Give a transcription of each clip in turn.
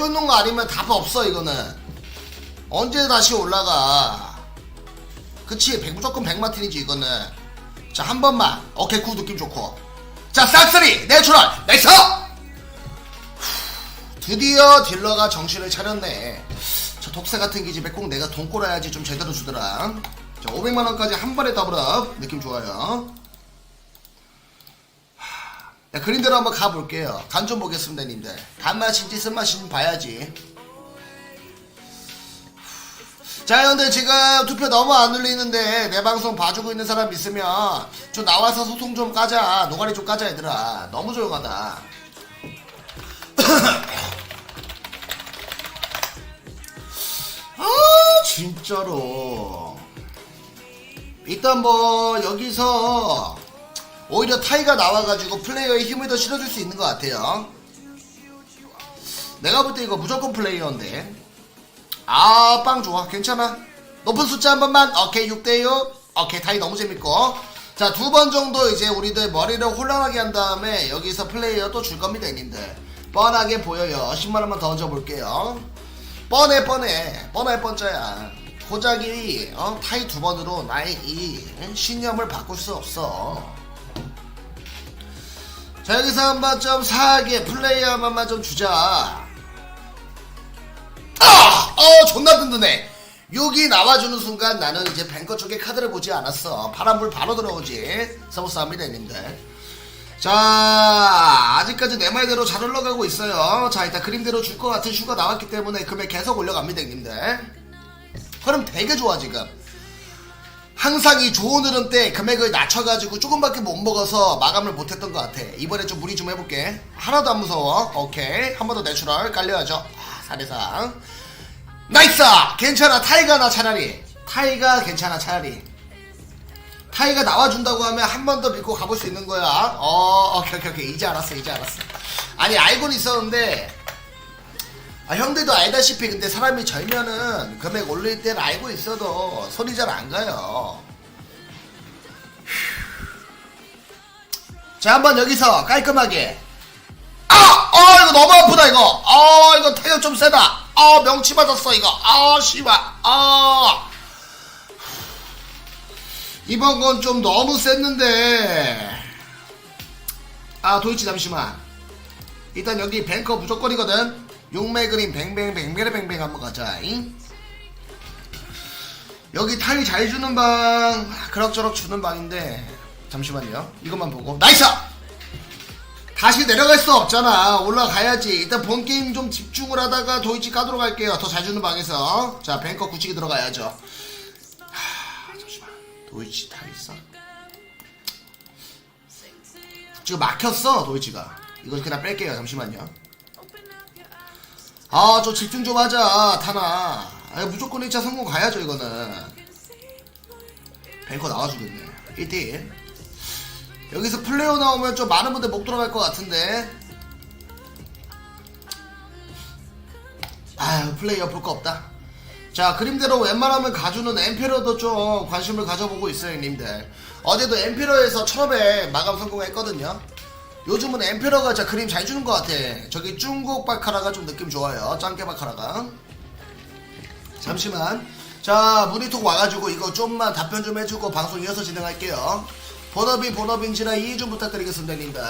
쫓는 거 아니면 답 없어 이거는. 언제 다시 올라가? 그치 백- 무조건 백마틴이지 이거는. 자 한 번만. 오케이 굿 느낌 좋고. 자 싹쓸이! 내추럴 넥서 드디어 딜러가 정신을 차렸네. 저 독사 같은 기집애 꼭 내가 돈 꼬라야지 좀 제대로 주더라. 자 500만원까지 한 번에 더블업. 느낌 좋아요 야, 그림대로 한번 가볼게요. 간 좀 보겠습니다, 님들. 단맛인지 쓴맛인지 봐야지. 자, 형들 지금 투표 너무 안 눌리는데 내 방송 봐주고 있는 사람 있으면 좀 나와서 소통 좀 까자. 노가리 좀 까자, 얘들아. 너무 조용하다. 아, 진짜로. 일단 뭐, 여기서 오히려 타이가 나와가지고 플레이어의 힘을 더 실어줄 수 있는 것 같아요. 내가 볼 때 이거 무조건 플레이어인데. 아, 빵 좋아. 괜찮아. 높은 숫자 한 번만. 오케이, 6대6. 오케이, 타이 너무 재밌고. 자, 두 번 정도 이제 우리들 머리를 혼란하게 한 다음에 여기서 플레이어 또 줄 겁니다, 님들. 뻔하게 보여요. 10만원만 더 얹어볼게요. 뻔해, 뻔해. 뻔할 뻔짜야. 고작이, 어, 타이 두 번으로 나의 이 신념을 바꿀 수 없어. 자 여기서 한번 좀 사하게 플레이어 한 번만 좀 주자. 아! 어 존나 든든해. 6이 나와주는 순간 나는 이제 뱅커 쪽에 카드를 보지 않았어. 파란불 바로 들어오지. 서브스합니다 님들. 자 아직까지 내 말대로 잘 흘러가고 있어요. 자 일단 그림대로 줄 것 같은 슈가 나왔기 때문에 금액 계속 올려갑니다 님들. 그럼 되게 좋아 지금 항상 이 좋은 흐름 때 금액을 낮춰가지고 조금밖에 못 먹어서 마감을 못했던 것 같아. 이번에 좀 무리 좀 해볼게. 하나도 안 무서워. 오케이. 한 번 더 내추럴 깔려야죠. 아, 사대상. 나이스! 괜찮아. 타이가 나 차라리. 타이가 괜찮아 차라리. 타이가 나와준다고 하면 한 번 더 믿고 가볼 수 있는 거야. 어, 오케이, 오케이, 오케이. 이제 알았어, 이제 알았어. 아니, 알고는 있었는데, 아, 형들도 알다시피 근데 사람이 절면은 금액 올릴 때는 알고 있어도 손이 잘 안 가요. 자, 한번 여기서 깔끔하게. 아! 아, 이거 너무 아프다, 이거. 아, 이거 태격 좀 세다. 아, 명치 맞았어, 이거. 아, 씨발. 아. 이번 건 좀 너무 셌는데. 아, 도이치 잠시만. 일단 여기 뱅커 무조건이거든. 용매 그림 뱅뱅뱅뱅뱅뱅 한번 가자. 잉? 여기 타이 잘 주는 방 그럭저럭 주는 방인데 잠시만요. 이것만 보고 나이스. 다시 내려갈 수 없잖아. 올라가야지. 일단 본 게임 좀 집중을 하다가 도이치 까도록 할게요. 더 잘 주는 방에서 자 뱅커 굳히기 들어가야죠. 하, 잠시만. 도이치 다 있어. 지금 막혔어 도이치가. 이거 그냥 뺄게요. 잠시만요. 아, 저 집중 좀 하자, 타나. 아, 무조건 1차 성공 가야죠, 이거는. 뱅커 나와주겠네. 1대1. 여기서 플레이어 나오면 좀 많은 분들 목 돌아갈 것 같은데. 아유, 플레이어 볼 거 없다. 자, 그림대로 웬만하면 가주는 엠페러도 좀 관심을 가져보고 있어요, 형님들. 어제도 엠페러에서 1500 마감 성공했거든요. 요즘은 엠페러가 진짜 그림 잘 주는 것 같아. 저기 중국 바카라가 좀 느낌 좋아요. 짱깨 바카라가. 잠시만. 자, 문의톡 와가지고 이거 좀만 답변 좀 해주고 방송 이어서 진행할게요. 본업이 본업인지라 이해 좀 부탁드리겠습니다, 님들.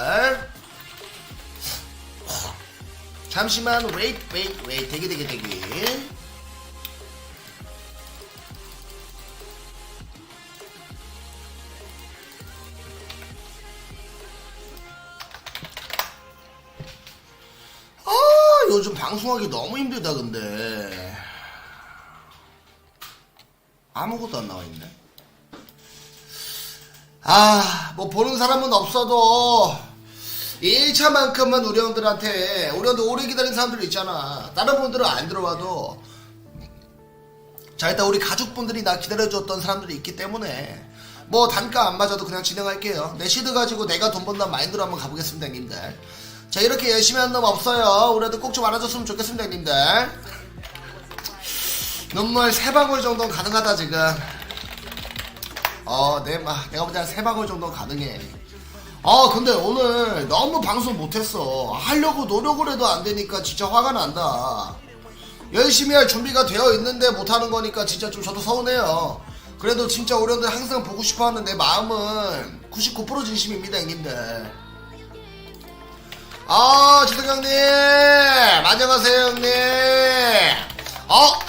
잠시만, 웨이트, 웨이트, 웨이트. 대기, 대기, 대기. 요즘 방송하기 너무 힘들다, 근데. 아무것도 안 나와 있네. 아, 뭐 보는 사람은 없어도 1차만큼은 우리 형들한테 우리 형들 오래 기다린 사람들 있잖아. 다른 분들은 안 들어와도 자 일단 우리 가족분들이 나 기다려줬던 사람들이 있기 때문에 뭐 단가 안 맞아도 그냥 진행할게요. 내 시드 가지고 내가 돈 번다는 마인드로 한번 가보겠습니다, 님들. 자 이렇게 열심히 한 놈 없어요. 우리도 꼭 좀 알아줬으면 좋겠습니다, 님들. 눈물 세 방울 정도는 가능하다 지금. 어, 내, 마, 내가 한세 방울 정도 가능해. 아 근데 오늘 너무 방송 못했어 하려고 노력을 해도 안 되니까 진짜 화가 난다 열심히 할 준비가 되어 있는데 못하는 거니까 진짜 좀 저도 서운해요 그래도 진짜 어른들 항상 보고 싶어 하는 내 마음은 99% 진심입니다 형님들 아 지성 형님. 안녕하세요 형님. 어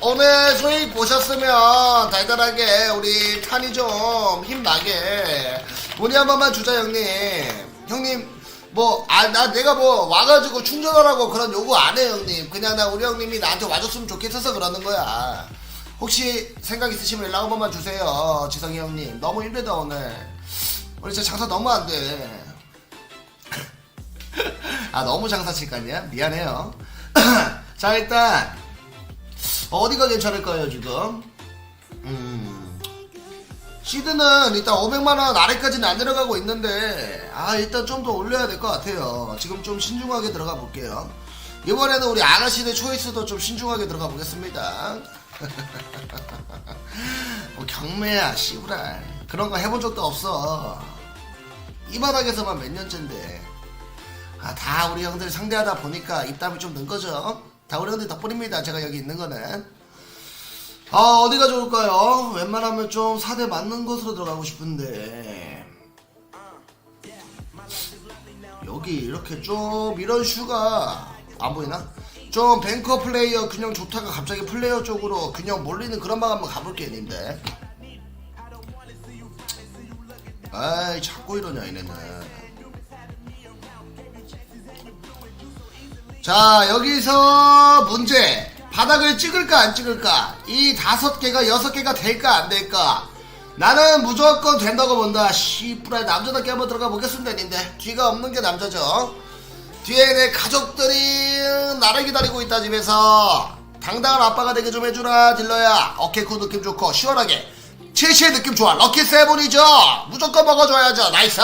오늘 수익 보셨으면 달달하게 우리 탄이 좀 힘나게. 문의 한 번만 주자 형님. 형님 뭐 아 나 내가 뭐 와가지고 충전하라고 그런 요구 안 해 형님. 그냥 나 우리 형님이 나한테 와줬으면 좋겠어서 그러는 거야. 혹시 생각 있으시면 연락 한 번만 주세요 지성이 형님. 너무 힘들다 오늘. 오늘 진짜 장사 너무 안 돼 아 너무 장사 칠까냐 미안해요. 자 일단 어디가 괜찮을까요 지금? 음. 시드는 일단 500만원 아래까지는 안 내려가고 있는데 아 일단 좀 더 올려야 될 것 같아요. 지금 좀 신중하게 들어가 볼게요. 이번에는 우리 아가씨들 초이스도 좀 신중하게 들어가 보겠습니다. 뭐 경매야 씨부랄. 그런 거 해본 적도 없어. 이 바닥에서만 몇 년째인데 아, 다 우리 형들 상대하다 보니까 입담이 좀 는 거죠. 다 우리 형들 덕분입니다. 제가 여기 있는 거는. 아, 어디가 좋을까요? 웬만하면 좀 사대 맞는 곳으로 들어가고 싶은데. 여기 이렇게 좀 이런 슈가 안 보이나? 좀 뱅커 플레이어 균형 좋다가 갑자기 플레이어 쪽으로 균형 몰리는 그런 방 한번 가볼게요, 님들. 아이, 자꾸 이러냐, 얘네는. 자 여기서 문제. 바닥을 찍을까 안 찍을까? 이 다섯 개가 여섯 개가 될까 안 될까? 나는 무조건 된다고 본다. 씨뿌라 남자답게 한번 들어가 보겠습니다 님들. 뒤가 없는 게 남자죠. 뒤에 내 가족들이 나를 기다리고 있다 집에서. 당당한 아빠가 되게 좀 해주라 딜러야. 오케이 굿 느낌 좋고 시원하게. 77 느낌 좋아. 럭키 세븐이죠. 무조건 먹어줘야죠. 나이스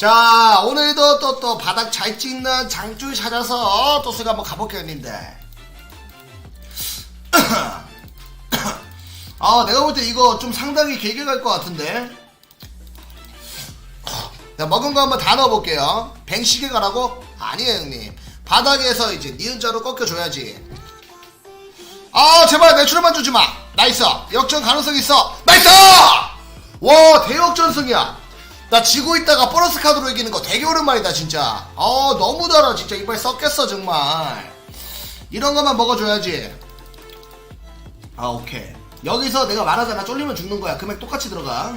자 오늘도 또 또 바닥 잘 찍는 장줄 찾아서 또 수가 한번 가볼게요 님들 아 내가 볼 때 이거 좀 상당히 길게 갈 것 같은데. 자 먹은 거 한번 다 넣어볼게요. 뱅시게 가라고? 아니에요 형님. 바닥에서 이제 니은자로 꺾여줘야지. 아 제발 매출만 주지마. 나이스 역전 가능성 있어. 나이스 와 대역전승이야 나 지고 있다가 보너스 카드로 이기는 거 되게 오랜만이다 진짜. 어 너무 달아 진짜. 이빨 썩겠어 정말. 이런 것만 먹어줘야지. 아 오케이. 여기서 내가 말하잖아. 쫄리면 죽는 거야. 금액 똑같이 들어가.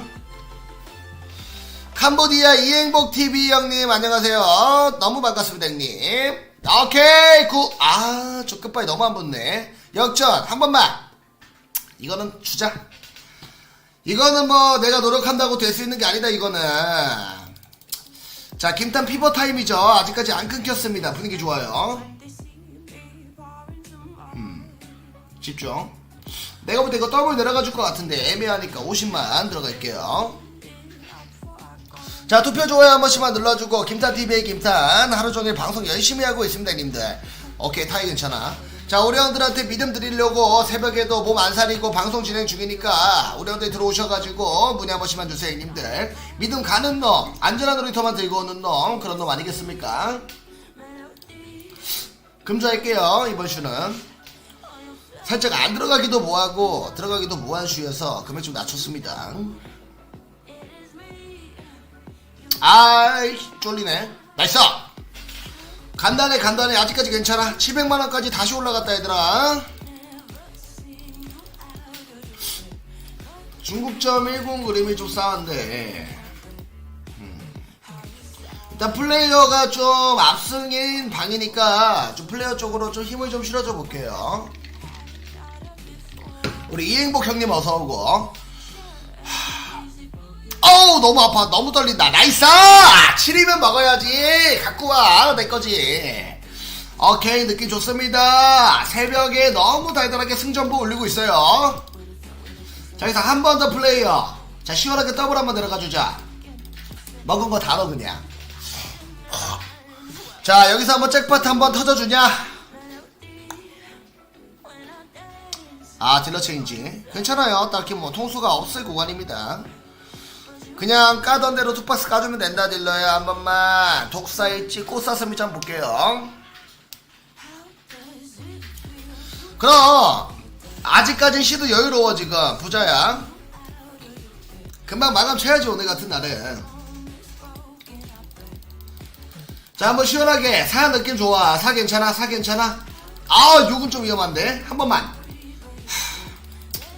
캄보디아 이행복 TV 형님 안녕하세요. 너무 반갑습니다 형님. 오케이 굿아저 끝발이 너무 안 붙네. 역전 한 번만. 이거는 주자 이거는 뭐 내가 노력한다고 될 수 있는 게 아니다 이거는. 자 김탄 피버 타임이죠. 아직까지 안 끊겼습니다. 분위기 좋아요. 음 집중. 내가 볼 때 이거 더블 내려가 줄 것 같은데 애매하니까 50만 들어갈게요. 자 투표 좋아요 한 번씩만 눌러주고 김탄TV의 김탄. 하루 종일 방송 열심히 하고 있습니다 님들. 오케이 타이 괜찮아 자 우리 형들한테 믿음 드리려고 새벽에도 몸 안 사리고 방송 진행 중이니까 우리 형들 들어오셔가지고 문의 한 번씩만 주세요 형님들. 믿음 가는 놈 안전한 놀이터만 들고 오는 놈 그런 놈 아니겠습니까? 금주할게요 이번 슈는. 살짝 안 들어가기도 뭐하고 들어가기도 뭐한 슈여서 금액 좀 낮췄습니다. 아이 쫄리네. 나이스 간단해 간단해. 아직까지 괜찮아. 700만원까지 다시 올라갔다 얘들아. 중국점 10 그림이 좀 싸한데. 음. 일단 플레이어가 좀 압승인 방이니까 좀 플레이어 쪽으로 좀 힘을 좀 실어줘 볼게요. 우리 이행복 형님 어서오고 어우 너무 아파. 너무 떨린다. 나이스! 7이면 먹어야지. 갖고 와. 내거지. 오케이 느낌 좋습니다. 새벽에 너무 달달하게 승전보 올리고 있어요. 자 여기서 한 번 더 플레이어. 자 시원하게 더블 한번 내려가 주자. 먹은 거 다 넣어 그냥. 자 여기서 한번 잭팟 한번 터져주냐? 아 딜러 체인지. 괜찮아요. 딱히 뭐 통수가 없을 구간입니다 그냥 까던 대로 투박스 까주면 된다 딜러야. 한 번만. 독사 있지 꽃사슴이 좀 볼게요. 그럼 아직까진 시도 여유로워 지금. 부자야. 금방 마감 쳐야지 오늘 같은 날에. 자 한번 시원하게 사 느낌 좋아. 사 괜찮아? 사 괜찮아? 아 요건 좀 위험한데? 한 번만.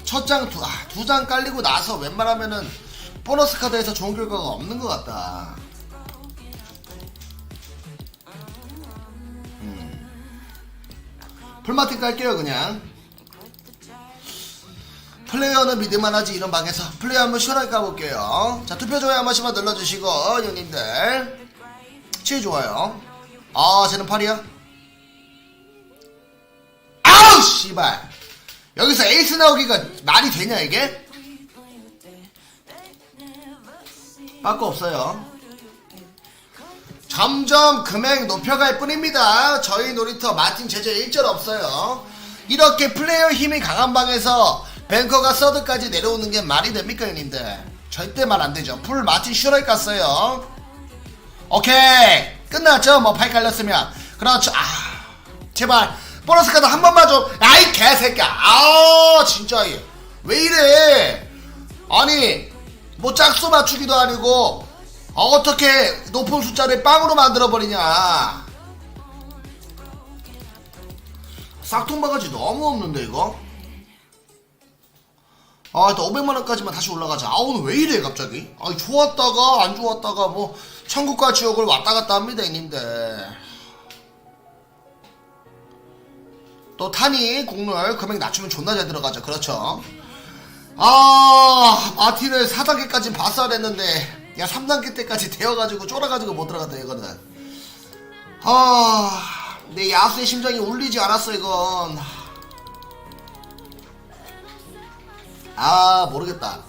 첫 장두 아, 두장 깔리고 나서 웬만하면은 보너스 카드에서 좋은 결과가 없는 것 같다. 음. 풀마틴 깔게요 그냥. 플레이어는 믿을만 하지 이런 방에서. 플레이어 한번 시원하게 까볼게요. 자 투표 좋아요 한 번씩만 눌러주시고 형님들. 치유 좋아요. 아 쟤는 팔이야? 아우 씨발. 여기서 에이스 나오기가 말이 되냐 이게 빠꾸 없어요. 점점 금액 높여갈 뿐입니다. 저희 놀이터 마틴 제재 일절 없어요. 이렇게 플레이어 힘이 강한 방에서 뱅커가 서드까지 내려오는 게 말이 됩니까 형님들? 절대 말 안 되죠. 풀 마틴 슈럴 깠어요. 오케이. 끝났죠? 뭐팔 깔렸으면. 그렇죠. 아 제발. 보너스 카드 한 번만 좀 아이 개새끼야. 아 진짜. 왜 이래? 아니 뭐 짝수 맞추기도 아니고 어, 어떻게 높은 숫자를 빵으로 만들어 버리냐. 싹통바가지 너무 없는데 이거? 아 일단 500만원까지만 다시 올라가자. 아 오늘 왜 이래 갑자기? 아 좋았다가 안 좋았다가 뭐 천국과 지옥을 왔다 갔다 합니다 형님들. 또 탄이 국룰 금액 낮추면 존나 잘 들어가죠. 그렇죠 아 마틴을 4단계까지 봤어야 됐는데 야 3단계 때까지 되어가지고 쫄아가지고 못 들어갔다 이거는. 아내 야수의 심장이 울리지 않았어 이건. 아 모르겠다.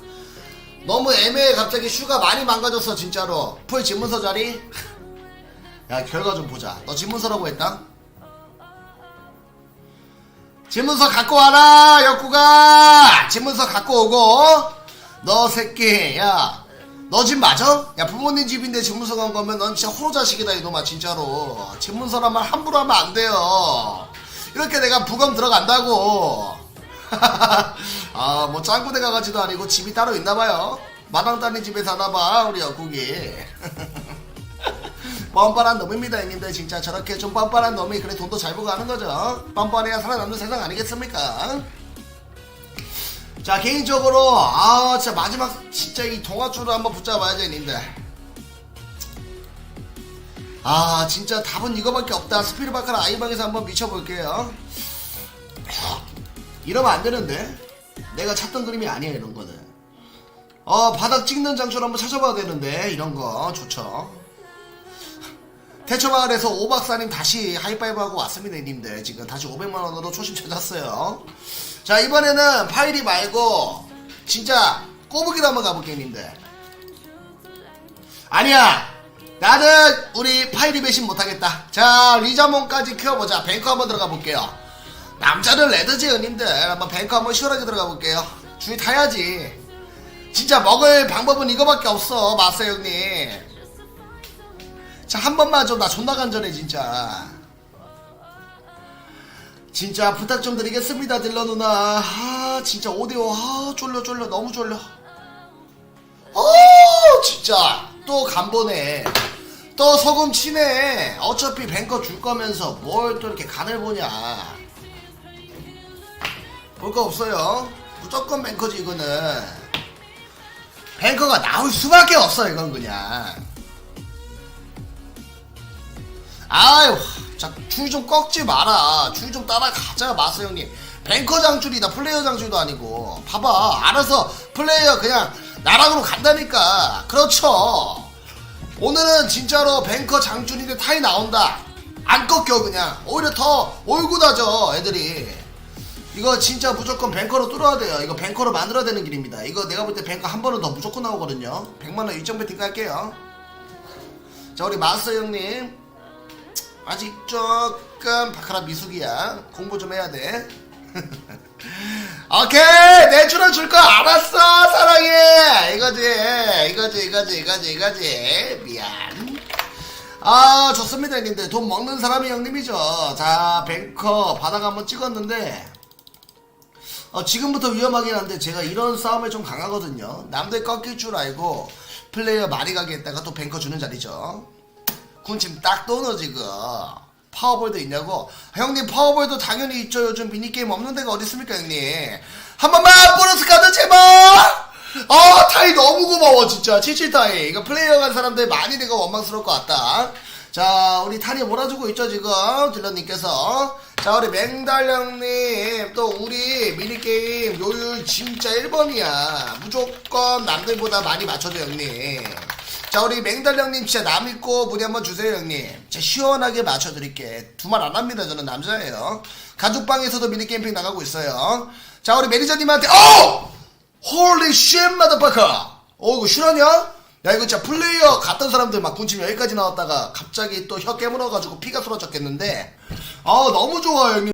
너무 애매해 갑자기 슈가 많이 망가졌어 진짜로. 풀 집문서 자리? 야 결과 좀 보자. 너 집문서라고 했다 집문서 갖고 와라 역구가 집문서 갖고 오고 너 새끼 야 너 집 맞아? 야 부모님 집인데 집문서 간 거면 넌 진짜 호로 자식이다 이놈아 진짜로 집문서란 말 함부로 하면 안 돼요 이렇게 내가 부검 들어간다고 아, 뭐 짱구대 가 가지도 아니고 집이 따로 있나봐요. 마당 따님 집에 사나봐, 우리 영국이. 뻔뻔한 놈입니다, 형님들. 진짜 저렇게 좀 뻔뻔한 놈이 그래 돈도 잘 벌고 하는 거죠. 뻔뻔해야 살아남는 세상 아니겠습니까? 자, 개인적으로, 아, 진짜 마지막, 진짜 이 동화줄을 한번 붙잡아야죠, 형님들. 아, 진짜 답은 이거밖에 없다. 스피르바카라 아이방에서 한번 미쳐볼게요. 이러면 안 되는데 내가 찾던 그림이 아니야 이런 거는 어 바닥 찍는 장소를 한번 찾아봐야 되는데 이런 거 좋죠 대처마을에서 오박사님 다시 하이파이브 하고 왔습니다 님들. 지금 다시 500만원으로 초심 찾았어요. 자 이번에는 파이리 말고 진짜 꼬부기로 한번 가볼게요 님들. 아니야. 나는 우리 파이리 배신 못하겠다. 자 리자몬까지 키워보자. 뱅크 한번 들어가 볼게요. 남자는 레드지 형님들. 한번 뱅크 한번 시원하게 들어가 볼게요. 주위 타야지. 진짜 먹을 방법은 이거밖에 없어 마스 형님 자 한 번만 좀 나 존나 간절해 진짜. 진짜 부탁 좀 드리겠습니다 딜러 누나. 아 진짜 오디오. 아 쫄려 쫄려. 너무 쫄려. 어 진짜. 또 간보네 또 소금 치네. 어차피 뱅커 줄 거면서 뭘 또 이렇게 간을 보냐. 볼 거 없어요. 무조건 뱅커지 이거는. 뱅커가 나올 수밖에 없어 이건 그냥. 아유, 자줄좀 꺾지 마라. 줄 좀 따라가자 마스 형님. 뱅커 장줄이다 플레이어 장줄도 아니고. 봐봐, 알아서 플레이어 그냥 나락으로 간다니까. 그렇죠. 오늘은 진짜로 뱅커 장줄인데 타이 나온다. 안 꺾여 그냥. 오히려 더 올고 다져 애들이. 이거 진짜 무조건 뱅커로 뚫어야 돼요. 이거 뱅커로 만들어야 되는 길입니다. 이거 내가 볼 때 뱅커 한 번은 더 무조건 나오거든요. 100만원 일정 배팅 갈게요. 자, 우리 마스터 형님. 아직 조금 바카라 미숙이야. 공부 좀 해야 돼. 오케이 내추럴 줄 거 알았어 사랑해. 이거지 이거지 이거지 이거지 이거지. 미안. 아 좋습니다 형님들. 돈 먹는 사람이 형님이죠. 자 뱅커 바닥 한번 찍었는데 어, 지금부터 위험하긴 한데 제가 이런 싸움에 좀 강하거든요. 남들 꺾일 줄 알고 플레이어 많이 가게 했다가 또 뱅커 주는 자리죠 군침 딱 도너 지금. 파워볼도 있냐고? 형님 파워볼도 당연히 있죠. 요즘 미니게임 없는 데가 어디 있습니까 형님? 한 번만 보너스 카드 제발! 아 타이 너무 고마워 진짜. 칠칠타이. 이거 플레이어 간 사람들 많이 내가 원망스러울 것 같다. 자 우리 타니 몰아주고 있죠 지금? 딜러님께서. 자 우리 맹달 형님. 또 우리 미니게임 요율 진짜 1번이야. 무조건 남들보다 많이 맞춰줘 형님 자 우리 맹달 형님 진짜 남 있고 무리 한번 주세요 형님. 진짜 시원하게 맞춰드릴게. 두 말 안 합니다 저는 남자예요. 가족방에서도 미니게임핑 나가고 있어요. 자 우리 매니저님한테 어! 홀리 쉣 마더파커 어 이거 실화냐? 야 이거 진짜 플레이어 갔던 사람들 막 군침 여기까지 나왔다가 갑자기 또 혀 깨물어가지고 피가 쏟아졌겠는데. 아 너무 좋아요 형님